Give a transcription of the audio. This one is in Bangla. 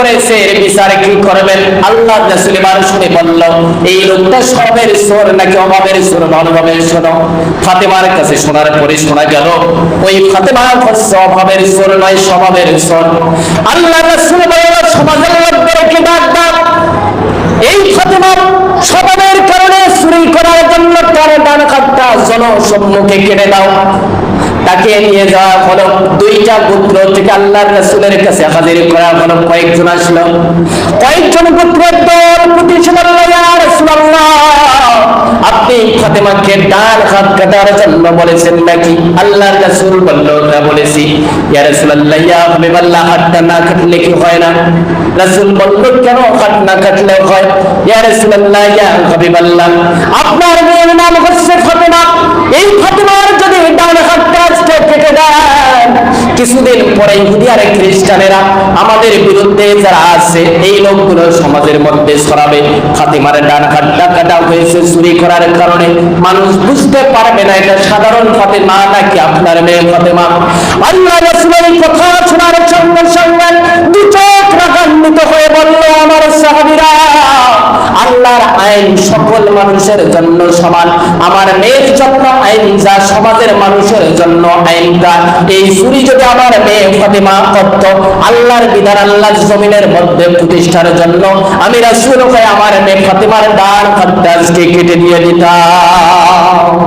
করেছে বিচার কি করবেন? আল্লাহ শুনে বলল, এই লোকটা সবের নাকি অভাবের ফাতেমার কাছে শোনার পরে শোনা গেল, ওই ফাতেমা হচ্ছে অভাবের সোর নয়, স্বভাবের সোর আল্লাহ রাসূল বলল, সমাজের লোকদেরকে ডাক ডাক? এই ফাতেমা স্বভাবের কারণে চুরি করার জন্য তার ডান হাতটা জনসম্মুখে কেটে দাও। তাকে নিয়ে যাওয়া হলো দুইটা পুত্র থেকে আল্লাহর রাসূলের কাছে হাজির করা হলো কয়েকজন আসলো। কয়েকজন পুত্রের দল প্রতি বলল ইয়া রাসূলুল্লাহ, আপনি ফাতেমাকে ডান হাত কাটার জন্য বলেছেন নাকি? আল্লাহর রাসূল বলল, না বলেছি। ইয়া রাসূলুল্লাহ, ইয়া হাবিবাল্লাহ হাতটা না কাটলে কি হয় না? রাসূল বলল, কেন হাত না কাটলে হয়? ইয়া রাসূলুল্লাহ, ইয়া হাবিবাল্লাহ, আপনার মেয়ের নাম হচ্ছে ফাতেমা। কিছুদিন পরে ইহুদি আর খ্রিস্টানেরা আমাদের বিরুদ্ধে যারা আছে, এই লোকগুলো সমাজের মধ্যে ছড়াবে। ফাতিমার ডান হাতটা কাটা হয়েছে, চুরি করার কারণে। মানুষ বুঝতে পারবে না এটা সাধারণ ফাতেমা নাকি আপনার মেয়ে ফাতেমা। আল্লাহ রাসূলের আল্লাহর আইন সকল মানুষের জন্য সমান। আমার মেয়ের জন্য আইন যা সমাজের মানুষের জন্য আইন যা। এই চুরি যদি আমার মেয়ে ফাতেমা করত, আল্লাহর বিধান আল্লাহ জমিনের মধ্যে প্রতিষ্ঠার জন্য আমি রাসূল হয়ে আমার মেয়ে ফাতেমার ডান হাতটা আজকে কেটে দিয়ে দিতাম।